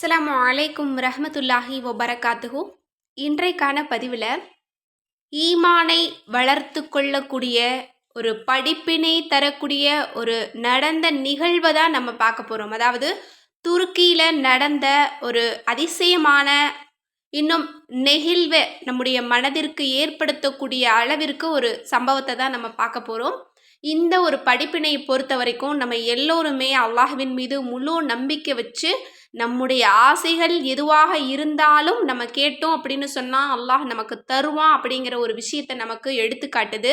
அஸ்லாம் அலைக்கும் ரஹமத்துல்லாஹி வபரகாத்துஹு. இன்றைக்கான பதிவில் ஈமானை வளர்த்து கொள்ளக்கூடிய ஒரு படிப்பினை தரக்கூடிய ஒரு நடந்த நிகழ்வை தான் நம்ம பார்க்க போகிறோம் அதாவது துருக்கியில் நடந்த ஒரு அதிசயமான இன்னும் நெகிழ்வை நம்முடைய மனதிற்கு ஏற்படுத்தக்கூடிய அளவிற்கு ஒரு சம்பவத்தை தான் நம்ம பார்க்க போகிறோம் இந்த ஒரு படிப்பினை பொறுத்த வரைக்கும் நம்ம எல்லோருமே அல்லாஹ்வின் மீது முழு நம்பிக்கை வச்சு நம்முடைய ஆசைகள் எதுவாக இருந்தாலும் நம்ம கேட்டோம் அப்படின்னு சொன்னால் அல்லாஹ் நமக்கு தருவான் அப்படிங்கிற ஒரு விஷயத்தை நமக்கு எடுத்துக்காட்டுது.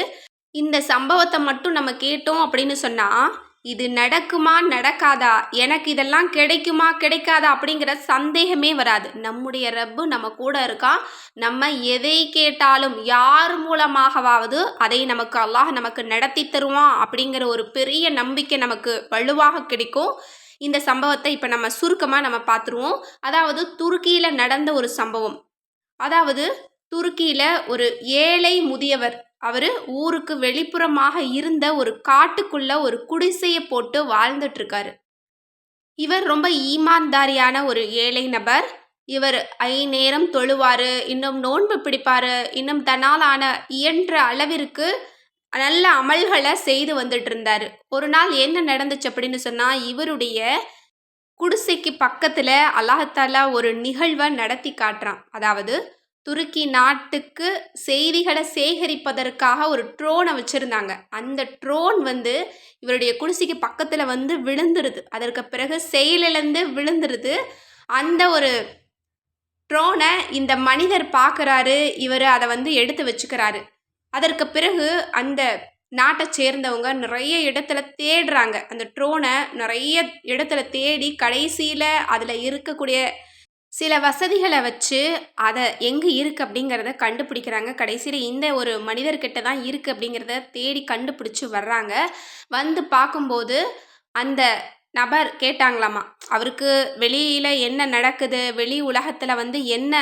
இந்த சம்பவத்தை மட்டும் நம்ம கேட்டோம் அப்படின்னு சொன்னால் இது நடக்குமா நடக்காதா எனக்கு இதெல்லாம் கிடைக்குமா கிடைக்காதா அப்படிங்கிற சந்தேகமே வராது. நம்முடைய ரப்பு நம்ம கூட இருக்கா நம்ம எதை கேட்டாலும் யார் மூலமாகவாவது அதை நமக்கு அல்லாஹ் நமக்கு நடத்தி தருவான் அப்படிங்கிற ஒரு பெரிய நம்பிக்கை நமக்கு வலுவாக கிடைக்கும். இந்த சம்பவத்தை இப்போ நம்ம சுருக்கமாக நம்ம பார்த்துருவோம் அதாவது துருக்கியில் நடந்த ஒரு சம்பவம். அதாவது துருக்கியில் ஒரு ஏழை முதியவர் அவர் ஊருக்கு வெளிப்புறமாக இருந்த ஒரு காட்டுக்குள்ள ஒரு குடிசையை போட்டு வாழ்ந்துட்டு இருக்காரு இவர் ரொம்ப ஈமான்தாரியான ஒரு ஏழை நபர். இவர் ஐ நேரம் தொழுவார் இன்னும் நோன்பு பிடிப்பார் இன்னும் தன்னாலான இயன்ற அளவிற்கு நல்ல அமல்களை செய்து வந்துட்டு இருந்தார் ஒரு நாள் என்ன நடந்துச்சு அப்படின்னு சொன்னால் இவருடைய குடிசைக்கு பக்கத்தில் அல்லாஹாலா ஒரு நிகழ்வை நடத்தி காட்டுறான். அதாவது துருக்கி நாட்டுக்கு செய்திகளை சேகரிப்பதற்காக ஒரு ட்ரோனை வச்சுருந்தாங்க. அந்த ட்ரோன் வந்து இவருடைய குடிசைக்கு பக்கத்தில் வந்து விழுந்துருது. அதற்கு பிறகு செயலிழந்து விழுந்துருது. அந்த ஒரு ட்ரோனை இந்த மனிதர் பார்க்குறாரு இவர் அதை வந்து எடுத்து வச்சுக்கிறாரு. அதற்கு பிறகு அந்த நாட்டை சேர்ந்தவங்க நிறைய இடத்துல தேடுறாங்க. அந்த ட்ரோனை நிறைய இடத்துல தேடி கடைசியில் அதில் இருக்கக்கூடிய சில வசதிகளை வச்சு அதை எங்கே இருக்குது அப்படிங்கிறத கண்டுபிடிக்கிறாங்க. கடைசியில் இந்த ஒரு மனிதர்கிட்ட தான் இருக்குது அப்படிங்கிறத தேடி கண்டுபிடிச்சி வர்றாங்க. வந்து பார்க்கும்போது அந்த நபர் கேட்டாங்களாமா அவருக்கு வெளியில் என்ன நடக்குது? வெளி உலகத்தில் வந்து என்ன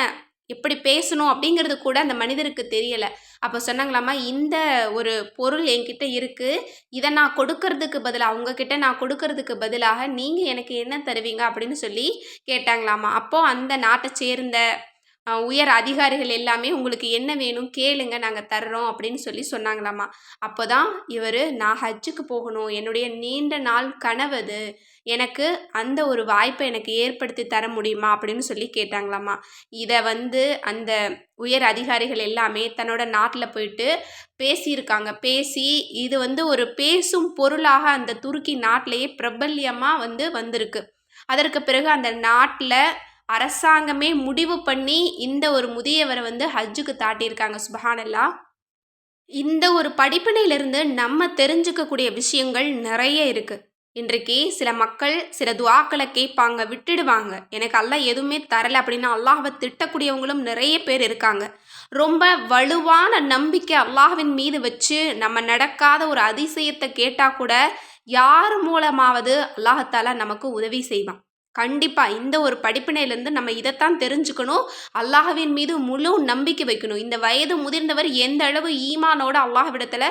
எப்படி பேசணும் அப்படிங்கிறது கூட அந்த மனிதருக்கு தெரியலை. அப்போ சொன்னாங்களாமா இந்த ஒரு பொருள் என்கிட்ட இருக்குது இதை நான் கொடுக்கறதுக்கு பதிலாக அவங்கக்கிட்ட நான் கொடுக்கறதுக்கு பதிலாக நீங்கள் எனக்கு என்ன தருவீங்க அப்படின்னு சொல்லி கேட்டாங்களாமா அப்போது அந்த நாட்டை சேர்ந்த உயர் அதிகாரிகள் எல்லாமே உங்களுக்கு என்ன வேணும் கேளுங்க நாங்கள் தர்றோம் அப்படின்னு சொல்லி சொன்னாங்களாமா. அப்போ தான் இவர் நான் ஹஜ்ஜுக்கு போகணும். என்னுடைய நீண்ட நாள் கனவது எனக்கு அந்த ஒரு வாய்ப்பை எனக்கு ஏற்படுத்தி தர முடியுமா? அப்படின்னு சொல்லி கேட்டாங்களாமா. இதை வந்து அந்த உயர் அதிகாரிகள் எல்லாமே தன்னோட நாட்டில் போயிட்டு பேசியிருக்காங்க. பேசி இது வந்து ஒரு பேசும் பொருளாக அந்த துருக்கி நாட்டிலேயே பிரபல்யமாக வந்து வந்திருக்கு. அதற்கு பிறகு அந்த நாட்டில் அரசாங்கமே முடிவு பண்ணி இந்த ஒரு முதியவரை வந்து ஹஜ்ஜுக்கு தாட்டியிருக்காங்க சுபஹானல்லா. இந்த ஒரு படிப்பினையிலிருந்து நம்ம தெரிஞ்சுக்கக்கூடிய விஷயங்கள் நிறைய இருக்குது இன்றைக்கு சில மக்கள் சில துவாக்களை கேட்பாங்க விட்டுடுவாங்க. எனக்கு அல்லா எதுவுமே தரலை அப்படின்னு அல்லாஹவை திட்டக்கூடியவங்களும் நிறைய பேர் இருக்காங்க. ரொம்ப வலுவான நம்பிக்கை அல்லாஹ்வின் மீது வச்சு நம்ம நடக்காத ஒரு அதிசயத்தை கேட்டால் கூட யார் மூலமாவது அல்லாஹத்தாலா நமக்கு உதவி செய்வான். கண்டிப்பாக இந்த ஒரு படிப்பினையிலேருந்து நம்ம இதைத்தான் தெரிஞ்சுக்கணும். அல்லாஹவின் மீது முழு நம்பிக்கை வைக்கணும். இந்த வயது முதிர்ந்தவர் எந்த அளவு ஈமானோட அல்லாஹ்விடத்தில்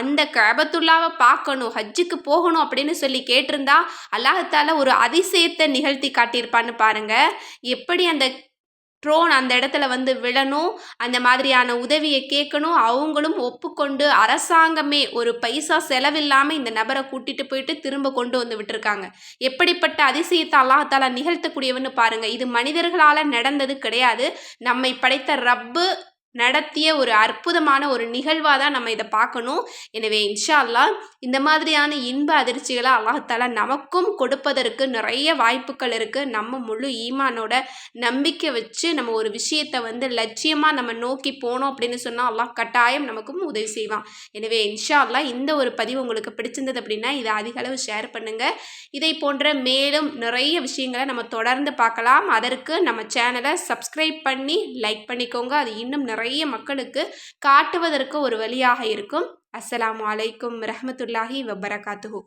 அந்த கபத்துள்ளாவை பார்க்கணும் ஹஜ்ஜுக்கு போகணும் அப்படின்னு சொல்லி கேட்டிருந்தா அல்லாஹத்தால ஒரு அதிசயத்தை நிகழ்த்தி காட்டியிருப்பான்னு பாருங்க. எப்படி அந்த ட்ரோன் அந்த இடத்துல வந்து விழணும் அந்த மாதிரியான உதவியை கேட்கணும். அவங்களும் ஒப்புக்கொண்டு அரசாங்கமே ஒரு பைசா செலவில்லாமல் இந்த நபரை கூட்டிட்டு போயிட்டு திரும்ப கொண்டு வந்து விட்டுருக்காங்க. எப்படிப்பட்ட அதிசயத்தை அல்லாஹால நிகழ்த்தக்கூடியவன்னு பாருங்கள் இது மனிதர்களால் நடந்தது கிடையாது. நம்மை படைத்த ரப்பு நடத்திய ஒரு அற்புதமான ஒரு நிகழ்வாக தான் நம்ம இதை பார்க்கணும். எனவே இன்ஷா அல்லா இந்த மாதிரியான இன்ப அதிர்ச்சிகளை அல்லாஹால நமக்கும் கொடுப்பதற்கு நிறைய வாய்ப்புகள் இருக்குது நம்ம முழு ஈமானோட நம்பிக்கை வச்சு நம்ம ஒரு விஷயத்தை வந்து லட்சியமாக நம்ம நோக்கி போனோம் அப்படின்னு சொன்னால் அல்லாஹ் கட்டாயம் நமக்கும் உதவி செய்வான். எனவே இன்ஷா அல்லா இந்த ஒரு பதிவு உங்களுக்கு பிடிச்சிருந்தது அப்படின்னா இதை அதிகளவு ஷேர் பண்ணுங்கள் இதை போன்ற மேலும் நிறைய விஷயங்களை நம்ம தொடர்ந்து பார்க்கலாம். அதற்கு நம்ம சேனலை சப்ஸ்கிரைப் பண்ணி லைக் பண்ணிக்கோங்க. அது இன்னும் நிறைய மக்களுக்கு காட்டுவதற்கு ஒரு வழியாக இருக்கும். அஸ்லாம் வலைக்கம் ரஹமத்துல்லாஹி வபரகாத்துஹூ.